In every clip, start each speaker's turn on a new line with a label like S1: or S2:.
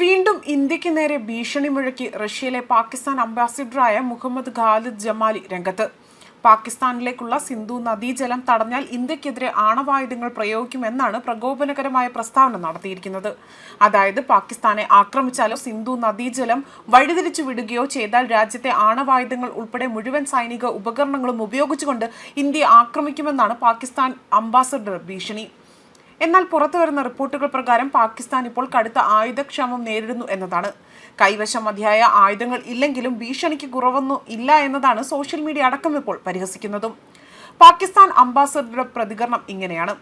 S1: വീണ്ടും ഇന്ത്യയ്ക്ക് നേരെ ഭീഷണി മുഴക്കി റഷ്യയിലെ പാകിസ്ഥാൻ അംബാസിഡറായ മുഹമ്മദ് ഖാലിദ് ജമാലി രംഗത്ത്. പാകിസ്ഥാനിലേക്കുള്ള സിന്ധു നദീജലം തടഞ്ഞാൽ ഇന്ത്യക്കെതിരെ ആണവായുധങ്ങൾ പ്രയോഗിക്കുമെന്നാണ് പ്രകോപനകരമായ പ്രസ്താവന നടത്തിയിരിക്കുന്നത്. അതായത് പാകിസ്ഥാനെ ആക്രമിച്ചാലോ സിന്ധു നദീജലം വഴിതിരിച്ചു വിടുകയോ ചെയ്താൽ രാജ്യത്തെ ആണവായുധങ്ങൾ ഉൾപ്പെടെ മുഴുവൻ സൈനിക ഉപകരണങ്ങളും ഉപയോഗിച്ചുകൊണ്ട് ഇന്ത്യ ആക്രമിക്കുമെന്നാണ് പാകിസ്ഥാൻ അംബാസഡർ ഭീഷണി. എന്നാൽ പുറത്തു വരുന്ന റിപ്പോർട്ടുകൾ പ്രകാരം പാകിസ്ഥാൻ ഇപ്പോൾ കടുത്ത ആയുധക്ഷാമം നേരിടുന്നു എന്നതാണ്. കൈവശം മതിയായ ആയുധങ്ങൾ ഇല്ലെങ്കിലും ഭീഷണിക്ക് കുറവൊന്നും ഇല്ല എന്നതാണ് സോഷ്യൽ മീഡിയ അടക്കം ഇപ്പോൾ പരിഹസിക്കുന്നതും. പാകിസ്ഥാൻ അംബാസഡറുടെ പ്രതികരണം ഇങ്ങനെയാണ്.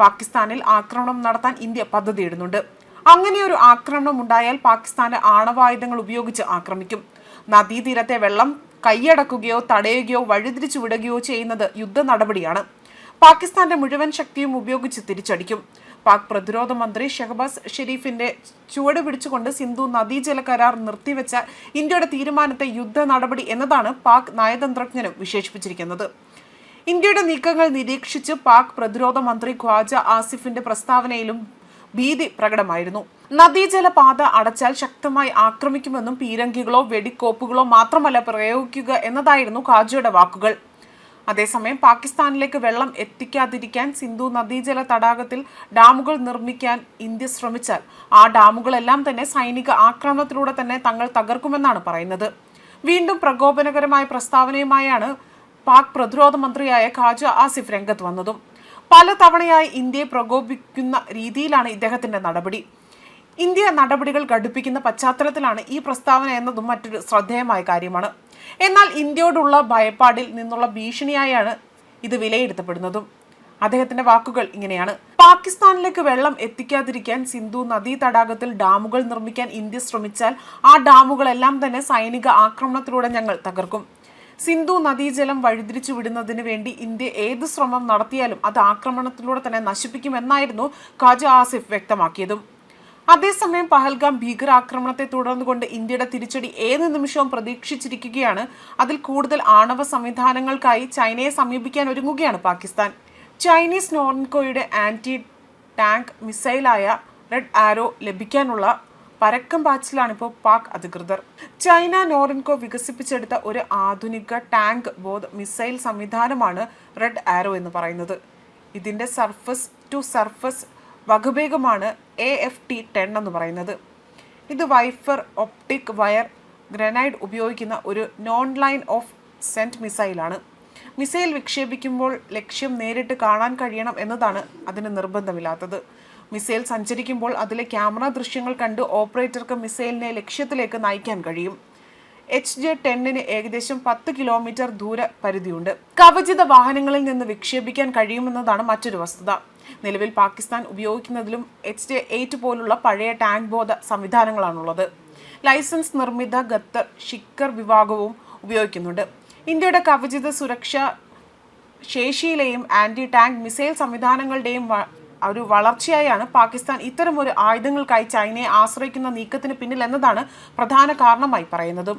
S1: പാകിസ്ഥാനിൽ ആക്രമണം നടത്താൻ ഇന്ത്യ പദ്ധതിയിടുന്നുണ്ട്. അങ്ങനെയൊരു ആക്രമണം ഉണ്ടായാൽ പാകിസ്ഥാന്റെ ആണവായുധങ്ങൾ ഉപയോഗിച്ച് ആക്രമിക്കും. നദീതീരത്തെ വെള്ളം കൈയടക്കുകയോ തടയുകയോ വഴിതിരിച്ചു വിടുകയോ ചെയ്യുന്നത് യുദ്ധ നടപടിയാണ് പാകിസ്ഥാന്റെ മുഴുവൻ ശക്തിയും ഉപയോഗിച്ച് തിരിച്ചടിക്കും. പാക് പ്രതിരോധ മന്ത്രി ഷെഹബാസ് ഷെരീഫിന്റെ ചുവട് പിടിച്ചുകൊണ്ട് സിന്ധു നദീജല കരാർ നിർത്തിവെച്ച ഇന്ത്യയുടെ തീരുമാനത്തെ യുദ്ധ നടപടി എന്നതാണ് പാക് നയതന്ത്രജ്ഞനും വിശേഷിപ്പിച്ചിരിക്കുന്നത്. ഇന്ത്യയുടെ നീക്കങ്ങൾ നിരീക്ഷിച്ച് പാക് പ്രതിരോധ മന്ത്രി ഖ്വാജ ആസിഫിന്റെ പ്രസ്താവനയിലും ഭീതി പ്രകടമായിരുന്നു. നദീജല പാത അടച്ചാൽ ശക്തമായി ആക്രമിക്കുമെന്നും പീരങ്കികളോ വെടിക്കോപ്പുകളോ മാത്രമല്ല പ്രയോഗിക്കുക എന്നതായിരുന്നു ഖാജയുടെ വാക്കുകൾ. അതേസമയം പാകിസ്ഥാനിലേക്ക് വെള്ളം എത്തിക്കാതിരിക്കാൻ സിന്ധു നദീജല തടാകത്തിൽ ഡാമുകൾ നിർമ്മിക്കാൻ ഇന്ത്യ ശ്രമിച്ചാൽ ആ ഡാമുകളെല്ലാം തന്നെ സൈനിക ആക്രമണത്തിലൂടെ തന്നെ തങ്ങൾ തകർക്കുമെന്നാണ് പറയുന്നത്. വീണ്ടും പ്രകോപനകരമായ പ്രസ്താവനയുമായാണ് പാക് പ്രതിരോധ മന്ത്രിയായ ഖാജ ആസിഫ് രംഗത്ത് വന്നതും. പലതവണയായി ഇന്ത്യയെ പ്രകോപിക്കുന്ന രീതിയിലാണ് ഇദ്ദേഹത്തിന്റെ നടപടി. ഇന്ത്യ നടപടികൾ ഘടിപ്പിക്കുന്ന പശ്ചാത്തലത്തിലാണ് ഈ പ്രസ്താവന എന്നതും മറ്റൊരു ശ്രദ്ധേയമായ കാര്യമാണ്. എന്നാൽ ഇന്ത്യയോടുള്ള ഭയപ്പാടിൽ നിന്നുള്ള ഭീഷണിയായാണ് ഇത് വിലയിരുത്തപ്പെടുന്നതും. അദ്ദേഹത്തിന്റെ വാക്കുകൾ ഇങ്ങനെയാണ്. പാകിസ്ഥാനിലേക്ക് വെള്ളം എത്തിക്കാതിരിക്കാൻ സിന്ധു നദീ തടാകത്തിൽ ഡാമുകൾ നിർമ്മിക്കാൻ ഇന്ത്യ ശ്രമിച്ചാൽ ആ ഡാമുകളെല്ലാം തന്നെ സൈനിക ആക്രമണത്തിലൂടെ ഞങ്ങൾ തകർക്കും. സിന്ധു നദീജലം വഴിതിരിച്ചു വിടുന്നതിന് വേണ്ടി ഇന്ത്യ ഏത് ശ്രമം നടത്തിയാലും അത് ആക്രമണത്തിലൂടെ തന്നെ നശിപ്പിക്കുമെന്നായിരുന്നു ഖാജ ആസിഫ് വ്യക്തമാക്കിയതും. അതേസമയം പഹൽഗാം ഭീകരാക്രമണത്തെ തുടർന്നുകൊണ്ട് ഇന്ത്യയുടെ തിരിച്ചടി ഏത് നിമിഷവും പ്രതീക്ഷിച്ചിരിക്കുകയാണ്. അതിൽ കൂടുതൽ ആണവ സംവിധാനങ്ങൾക്കായി ചൈനയെ സമീപിക്കാൻ ഒരുങ്ങുകയാണ് പാകിസ്ഥാൻ. ചൈനീസ് നോർൻകോയുടെ ആന്റി ടാങ്ക് മിസൈലായ റെഡ് ആരോ ലഭിക്കാനുള്ള പരക്കം പാച്ചിലാണ് ഇപ്പോൾ പാക് അധികൃതർ. ചൈന നോറിൻകോ വികസിപ്പിച്ചെടുത്ത ഒരു ആധുനിക ടാങ്ക് ബോധ മിസൈൽ സംവിധാനമാണ് റെഡ് ആരോ എന്ന് പറയുന്നത്. ഇതിന്റെ സർഫസ് ടു സർഫസ് വകഭേഗമാണ് എ എഫ് ടി ടെൻ എന്ന് പറയുന്നത്. ഇത് വൈഫർ ഒപ്റ്റിക് വയർ ഗ്രനൈഡ് ഉപയോഗിക്കുന്ന ഒരു നോൺ ലൈൻ ഓഫ് സെന്റ് മിസൈലാണ് മിസൈൽ വിക്ഷേപിക്കുമ്പോൾ ലക്ഷ്യം നേരിട്ട് കാണാൻ കഴിയണം എന്നതാണ് അതിന് നിർബന്ധമില്ലാത്തത്. മിസൈൽ സഞ്ചരിക്കുമ്പോൾ അതിലെ ക്യാമറ ദൃശ്യങ്ങൾ കണ്ട് ഓപ്പറേറ്റർക്ക് മിസൈലിനെ ലക്ഷ്യത്തിലേക്ക് നയിക്കാൻ കഴിയും. എച്ച് ജെ ടെന്നിന് ഏകദേശം പത്ത് കിലോമീറ്റർ ദൂര പരിധിയുണ്ട്. കവചിത വാഹനങ്ങളിൽ നിന്ന് വിക്ഷേപിക്കാൻ കഴിയുമെന്നതാണ് മറ്റൊരു വസ്തുത. നിലവിൽ പാകിസ്ഥാൻ ഉപയോഗിക്കുന്നതിലും എച്ച് ജെ എയ്റ്റ് പോലുള്ള പഴയ ടാങ്ക് ബോധ സംവിധാനങ്ങളാണുള്ളത്. ലൈസൻസ് നിർമ്മിത ഖത്തർ ഷിക്കർ വിഭാഗവും ഉപയോഗിക്കുന്നുണ്ട്. ഇന്ത്യയുടെ കവചിത സുരക്ഷ ശേഷിയിലെയും ആന്റി ടാങ്ക് മിസൈൽ സംവിധാനങ്ങളുടെയും ഒരു വളർച്ചയായാണ് പാകിസ്ഥാൻ ഇത്തരമൊരു ആയുധങ്ങൾക്കായി ചൈനയെ ആശ്രയിക്കുന്ന നീക്കത്തിന് പിന്നിൽ എന്നതാണ് പ്രധാന കാരണമായി പറയുന്നതും.